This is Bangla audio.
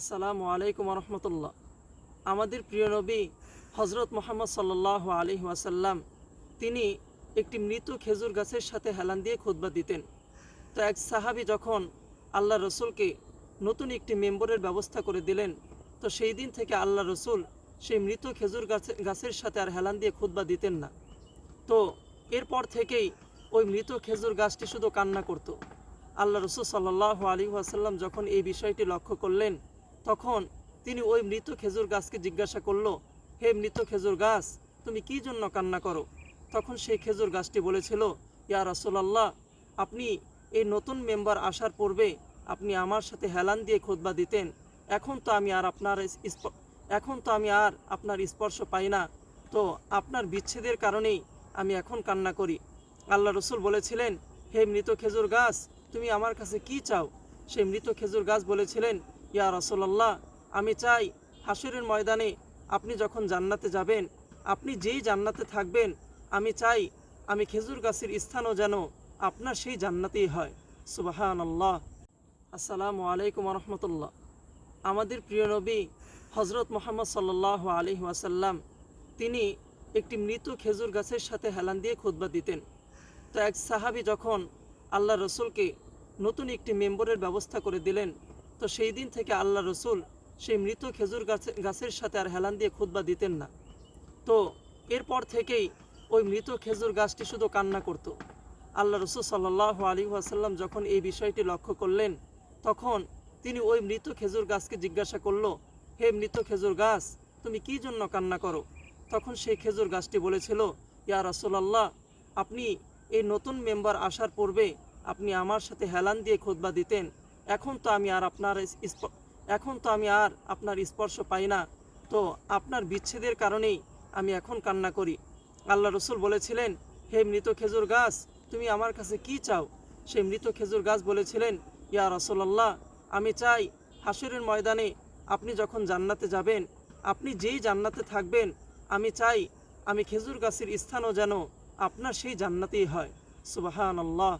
আসসালামু আলাইকুম রহমতুল্লাহ আমাদের প্রিয় নবী হজরত মোহাম্মদ সাল্লাহ আলি ওয়াসাল্লাম, তিনি একটি মৃত খেজুর গাছের সাথে হেলান দিয়ে খুতবা দিতেন। তো এক সাহাবি যখন আল্লাহ রসুলকে নতুন একটি মেম্বরের ব্যবস্থা করে দিলেন, তো সেই দিন থেকে আল্লাহ রসুল সেই মৃত খেজুর গাছে, গাছের সাথে আর হেলান দিয়ে খুতবা দিতেন না। তো এরপর থেকেই ওই মৃত খেজুর গাছটি শুধু কান্না করত। আল্লাহ রসুল সাল্লাহ আলী আসাল্লাম যখন এই বিষয়টি লক্ষ্য করলেন তখন তিনি ওই মৃত খেজুর গাছকে জিজ্ঞাসা করল, হে মৃত খেজুর গাছ, তুমি কি জন্য কান্না করো? তখন সেই খেজুর গাছটি বলেছিল, ইয়া রসোল্লাহ আপনি এই নতুন মেম্বার আসার পূর্বে আপনি আমার সাথে হেলান দিয়ে খুতবা দিতেন। এখন তো আমি আর আপনার এখন তো আমি আর আপনার স্পর্শ পাই না। তো আপনার বিচ্ছেদের কারণেই আমি এখন কান্না করি। আল্লাহ রসুল বলেছিলেন, হে মৃত খেজুর গাছ, তুমি আমার কাছে কি চাও? সেই মৃত খেজুর গাছ বলেছিলেন ইয়া রসোল্লাহ আমি চাই হাসুরের ময়দানে আপনি যখন জান্নাতে যাবেন, আপনি যেই জান্নাতে থাকবেন, আমি চাই আমি খেজুর গাছের স্থানও যেন আপনার সেই জান্নাতেই হয়। সুবাহান আল্লাহ আসসালামু আলাইকুম রহমতুল্লাহ। আমাদের প্রিয় নবী হজরত মোহাম্মদ সাল্লাহ আলী ওয়াসাল্লাম, তিনি একটি মৃত খেজুর গাছের সাথে হেলান দিয়ে খুতবা দিতেন। তো এক সাহাবি যখন আল্লাহ রসুলকে নতুন একটি মেম্বরের ব্যবস্থা করে দিলেন তো সেই দিন থেকে আল্লাহ রসুল সেই মৃত খেজুর গাছে, গাছের সাথে আর হেলান দিয়ে খুতবা দিতেন না। তো এরপর থেকেই ওই মৃত খেজুর গাছটি শুধু কান্না করত। আল্লাহ রসুল সাল্লাহ আলী আসাল্লাম যখন এই বিষয়টি লক্ষ্য করলেন, তখন তিনি ওই মৃত খেজুর গাছকে জিজ্ঞাসা করল, হে মৃত খেজুর গাছ, তুমি কি জন্য কান্না করো? তখন সেই খেজুর গাছটি বলেছিল, ইয়া রসোল্লাহ আপনি এই নতুন মেম্বার আসার পূর্বে আপনি আমার সাথে হেলান দিয়ে খুতবা দিতেন। এখন তো আমি আর আপনার এখন তো আমি আর আপনার স্পর্শ পাই না। তো আপনার বিচ্ছেদের কারণেই আমি এখন কান্না করি। আল্লাহ রসুল বলেছিলেন, হে মৃত খেজুর গাছ, তুমি আমার কাছে কি চাও? সেই মৃত খেজুর গাছ বলেছিলেন, ইয়া রসোল্লাহ আমি চাই হাসুরের ময়দানে আপনি যখন জান্নাতে যাবেন, আপনি যেই জান্নাতে থাকবেন, আমি চাই আমি খেজুর গাছের স্থানও যেন আপনার সেই জান্নাতেই হয়। সুবাহান আল্লাহ